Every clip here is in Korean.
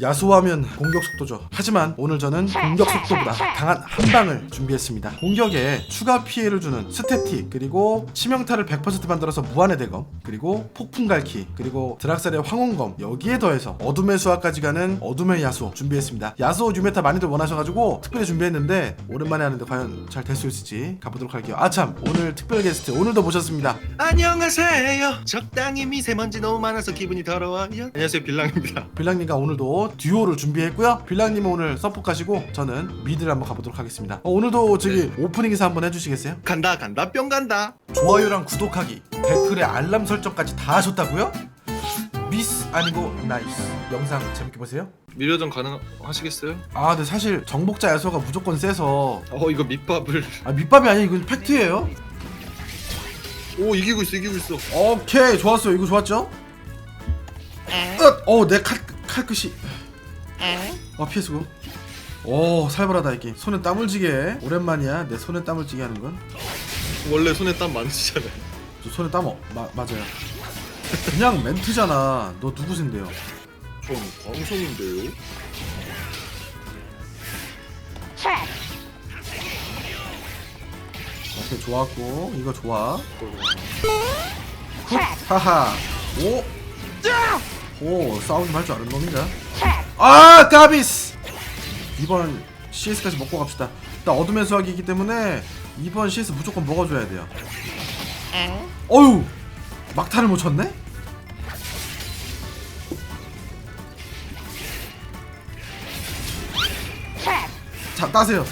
야수하면 공격 속도죠. 하지만 오늘 저는 공격 속도보다 강한 한 방을 준비했습니다. 공격에 추가 피해를 주는 스태틱 그리고 치명타를 100% 만들어서 무한의 대검 그리고 폭풍 갈키 그리고 드락살의 황혼검 여기에 더해서 어둠의 수화까지 가는 어둠의 야수 준비했습니다. 야수 유메타 많이들 원하셔가지고 특별히 준비했는데 오랜만에 하는데 과연 잘 될 수 있을지 가보도록 할게요. 아참 오늘 특별 게스트 오늘도 모셨습니다. 안녕하세요. 적당히 미세먼지 너무 많아서 기분이 더러워요. 안녕하세요 빌랑입니다. 빌랑님과 오늘도 듀오를 준비했고요. 빌랑님은 오늘 서포 가시고 저는 미드를 한번 가보도록 하겠습니다. 어, 오늘도 저기 오프닝 인사 한번 해주시겠어요? 간다 간다 뿅 간다. 좋아요랑 구독하기, 댓글에 알람 설정까지 다 하셨다고요? 미스 아니고 나이스. 영상 재밌게 보세요. 미려전 가능하시겠어요? 아, 근데 사실 정복자 야소가 무조건 세서 어 이거 밑밥을 아 밑밥이 아니야 이건 팩트예요. 오 이기고 있어 이기고 있어. 오케이 좋았어요. 이거 좋았죠? 끝. 어내 칼 칼끝이. 어 피해수고. 오 살벌하다 이게 손에 땀을 쥐게 해. 오랜만이야 내 손에 땀을 쥐게 하는 건. 원래 손에 땀 많으시잖아요. 저 손에 땀 어, 마, 맞아요. 그냥 멘트잖아. 너 누구신데요? 전 광성인데요. 오케이 좋았고 이거 좋아. 훗, 하하. 오. 오 싸움 좀 할 줄 아는 놈인가? 아 까비스. 이번 CS까지 먹고 갑시다. 나 어둠의 수학이기 때문에 이번 CS 무조건 먹어줘야 돼요. 어유 막타를 못 쳤네? 자 따세요.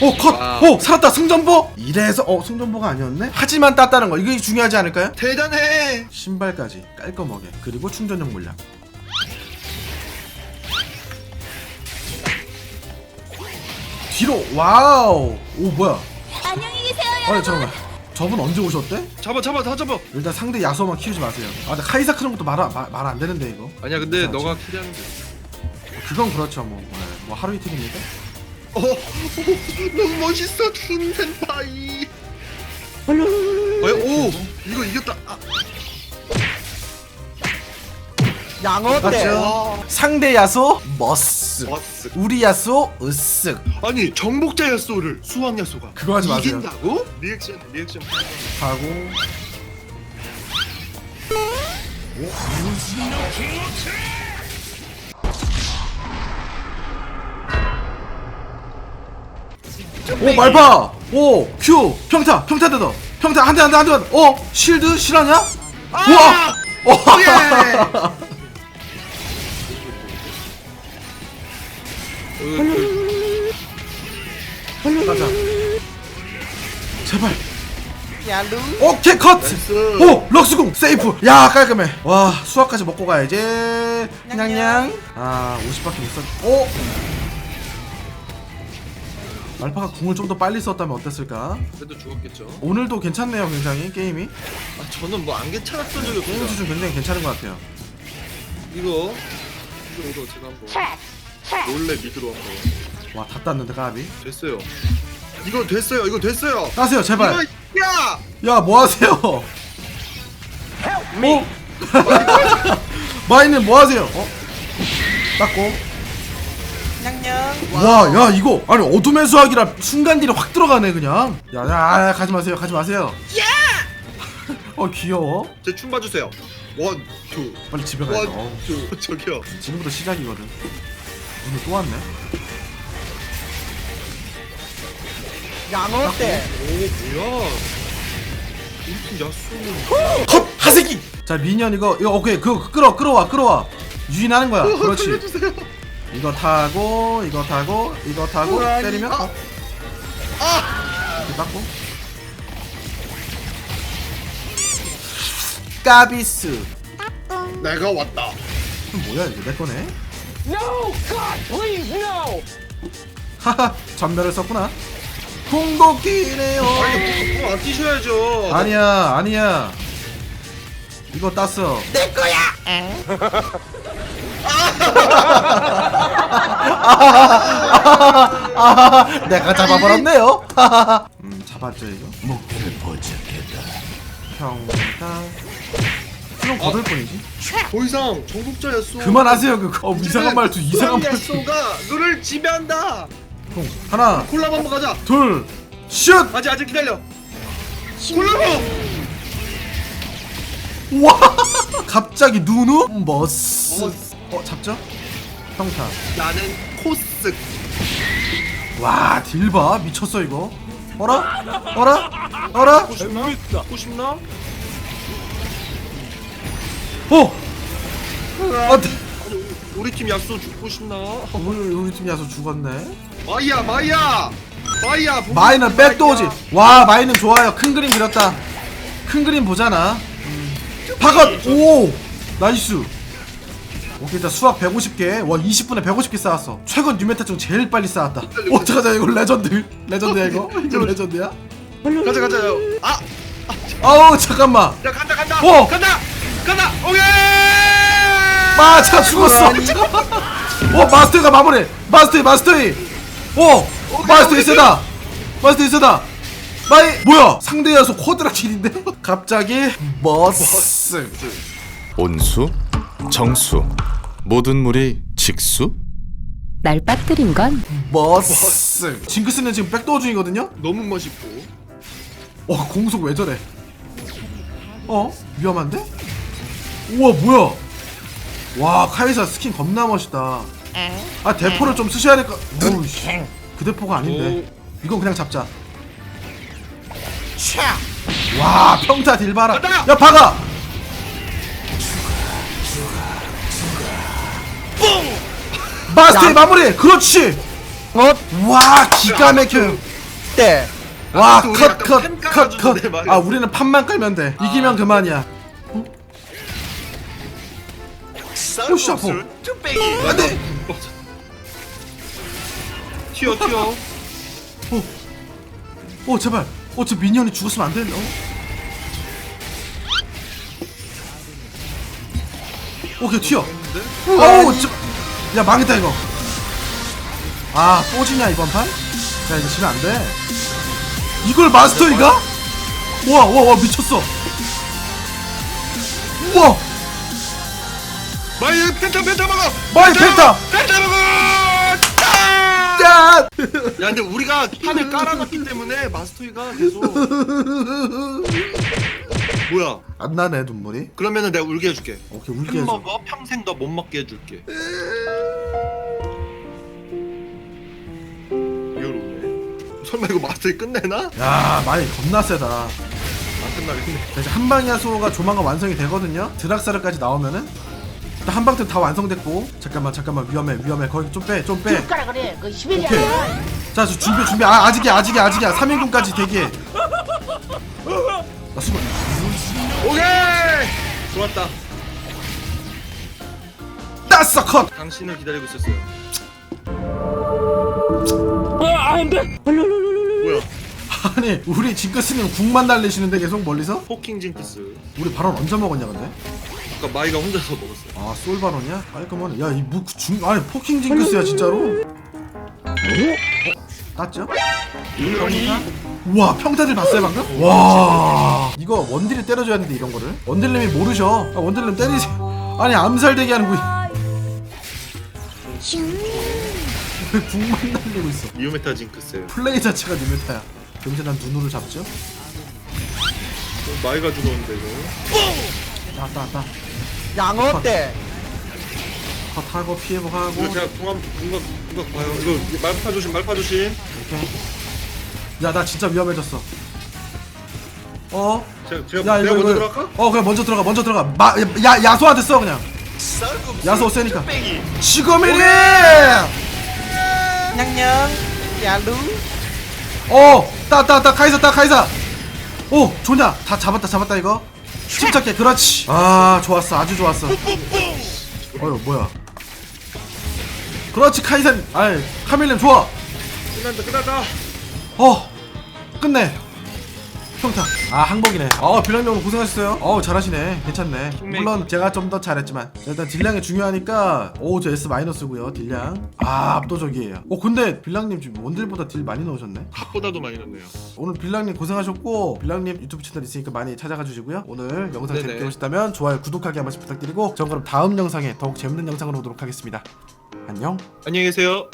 오 컷! 와우. 오 살았다 승전보! 이래서 어 승전보가 아니었네? 하지만 땄다는 거 이게 중요하지 않을까요? 대단해. 신발까지 깔끔하게 그리고 충전용 물량 뒤로 와우 오 뭐야 안녕히 계세요, 아니 잠깐만 저분 언제 오셨대? 잡아 잡아 다 잡아. 일단 상대 야소만 키우지 마세요 아 근데 카이사 크는 것도 말 안 되는데 이거 아니야 근데 자, 너가 캐리하는 게. 그건 그렇죠 뭐, 네, 뭐 하루 이틀입니까? 어 너무 멋있어 준 센파이. 어, 오 이거 이겼다. 아, 양어 맞죠? 상대 야소 머스 버스. 우리 야소 으쓱 아니 정복자 야소를 수왕 야소가 그거 하지 마세요. 이긴다고? 리액션 리액션. 하고 오 말파 오큐 평타 평타 뜯어. 평타 한 대 한 대 한 대 어 실드 실하냐? 우와! 어. 가자. 제발. 오케이 컷. 나이스. 오 럭스궁 세이프. 야 깔끔해. 와 수학까지 먹고 가야지. 냥냥. 아 50밖에 못 썼.. 오 말파가 궁을 좀 더 빨리 썼다면 어땠을까 그래도 죽었겠죠. 오늘도 괜찮네요 굉장히 게임이 아 저는 뭐 안 괜찮았던 적이 게임 없어요. 수준 굉장히 괜찮은 것 같아요 이거 이거 이거 제가 한번 몰래 미드로 한번 와 다 땄는데 까비 됐어요. 이거 됐어요. 이거 됐어요. 따세요 제발 이거 야! 야 뭐하세요 어? 마이는 뭐하세요 어? 땄고 와, 야 이거 아니 어둠의 수학이라 순간 딜이 확 들어가네 그냥. 야, 야, 아, 가지 마세요, 가지 마세요. 야! 어 귀여워. 제춤 봐주세요. 원, 투, 빨리 집에 가야 돼. 원, 어우, 투. 저기요. 지금부터 시작이거든. 오늘 또 왔네. 양어 때 오 뭐야? 팀 야수는 컷 하세기. 자 미니언 이거 이거 오케이 그 끌어 끌어와 끌어와 유인하는 거야. 그렇지. 살려주세요. 이거 타고 이거 타고 이거 타고 우와, 때리면 아. 어. 이렇게 닦고. 까비스. 내가 왔다. 뭐야 이거 내 거네? No God please no 하하 전멸을 썼구나. 궁극기네요. 아니 뭐안 뛰셔야죠. 아니야 아니야. 이거 땄어. 내 거야 내가 잡아버렸네요. 음 잡았죠 이거. 목표를 포착했다. 평타. 그럼 거들 뿐이지? 더 이상 정복자 야쏘 그만하세요 그거. 어, 이상한 말투 이상한 말투. 야쏘가 너를 지배한다. 형, 하나 콜라보 한번 가자. 둘 슛! 아직 아직 기다려. 콜라보! 와! 갑자기 누누? 머스 어 잡죠? 평타. 나는 코스. 와 딜봐. 미쳤어 이거. 어라? 어라? 어라? 싶나? 먹고 싶나? 어. 아니, 우리 팀 야쏘 죽고 싶나? 우리 우리 팀 야수 죽었네. 마이야 마이야! 마이야 마이는 백도 오지. 와 마이는 좋아요. 큰 그림 그렸다. 큰 그림 보잖아. 음. 박ът 오! 나이스 오케이 일단 수학 150개. 와 20분에 150개 쌓았어. 최근 뉴메타 중 제일 빨리 쌓았다. 어 잠깐 이거 레전드. 레전드야 이거? 이거 레전드야? 가자 가자. 아! 아우 잠깐만. 야 간다 간다. 어! 간다! 간다! 오케이! 아 잠깐 죽었어. 어 마스터가 마무리. 마스터이 마스터이 오 마스터이. 세다. 마스터이 세다. 마이 뭐야? 상대 야수 쿼드라 킬인데? 갑자기 머스. 온수, 정수, 모든 물이 직수? 날 빠뜨린 건? 머스. 징크스는 지금 백도어 중이거든요? 너무 멋있고. 어 공속 왜 저래? 어? 위험한데? 우와 뭐야? 와 카이사 스킨 겁나 멋있다. 아 대포를 좀 쓰셔야 될까 오우씨. 그 대포가 아닌데. 이건 그냥 잡자. 와 평타 딜 봐라! 야 박아 마스터의 마무리 그렇지 와 기가 막혀 때 와, 아까도 우리 컷, 약간 컷, 판 컷, 깔아주는데 컷. 말이야. 아, 우리는 판만 깔면 돼. 이기면 그만이야. 오, 씨, 아파. 안 돼! 튀어 튀어 어, 어, 제발. 어, 저 미니언이 죽었으면 안 되는데. 어? 오케이, 튀어. 어우, 저, 야, 망했다, 이거. 아, 뽀지냐, 이번 판? 야, 이거 지면 안 돼. 이걸 마스터이가? 와, 와, 와, 미쳤어. 우와! 마이 펜타 펜타 먹어 마이 펜타! 펜타 먹어 아! 야! 야 근데 우리가 판을 깔아놨기 때문에 마스터이가 계속 뭐야 안 나네, 눈물이. 그러면은 내가 울게 해줄게 오케이, 울게 햄 해줘. 먹어 평생 너 못 먹게 해줄게 설마 이거 마스터이 끝내나? 야, 많이 겁나 세다. 안 끝나겠네 자, 이제 한방야소가 조만간 완성이 되거든요. 드락사르까지 나오면은 일단 한방템 다 완성됐고 잠깐만 잠깐만 위험해 위험해 거기 좀빼좀 빼. 가라 그래 그 오케이. 시베리아야 자 저 준비 준비 아 아직이야 아직이야 아직이야 3인분까지 대기해. 나 수고. 오케이 좋았다 따스 컷. 당신을 기다리고 있었어요 아, 안 돼. 뭐야 아니 우리 징크스님 국만 날리시는데 계속 멀리서? 포킹 징크스 우리 발언 언제 먹었냐 근데? 아까 마이가 혼자서 먹었어 아 솔바론이야? 깔끔하네. 야이 중 아니 포킹 징크스야 진짜로? 어? 땄죠? 우와 평타들 봤어요 방금? 와 이거 원딜이 때려줘야 하는데 이런 거를 원딜님이 모르셔 아, 원딜님 때리지 아니 암살 대기 하는 거 왜 국만 날리고 있어? 리오메타 징크스. 플레이 자체가 니메타야. 그럼 난 눈으로 잡죠? 마이가 죽었는데 이거. 왔다 왔다. 양어 때? 컷하고 피해보고. 하고 이거 제가 공감 공각 공각 봐요. 이거 말파 조심 말파 조심. 야나 진짜 위험해졌어. 어? 제가 제가 야 내가 이거 먼저 이거. 들어갈까? 어 그래 먼저 들어가 먼저 들어가. 마, 야, 야소한테 써 그냥. 야소 세니까. 지금이니 냥냥 야루 어, 따따따 카이사 따 카이사. 오, 좋냐? 다 잡았다 잡았다 이거. 침착해, 그렇지. 아, 좋았어, 아주 좋았어. 어휴, 뭐야? 그렇지, 카이사. 아이, 카밀렘 좋아. 끝난다 끝났다 어, 끝내. 평타 아 항복이네. 어 빌랑님 오늘 고생하셨어요. 어 잘하시네. 괜찮네. 물론 제가 좀 더 잘했지만 자, 일단 딜량이 중요하니까 오저 S 마이너스고요 딜량. 아 압도적이에요. 어 근데 빌랑님 지금 원딜보다 딜 많이 넣으셨네. 합보다도 많이 넣네요. 오늘 빌랑님 고생하셨고 빌랑님 유튜브 채널 있으니까 많이 찾아가 주시고요. 오늘 영상 네네. 재밌게 보셨다면 좋아요 구독하기 한 번씩 부탁드리고 전 그럼 다음 영상에 더욱 재밌는 영상으로 오도록 하겠습니다. 안녕. 안녕히 계세요.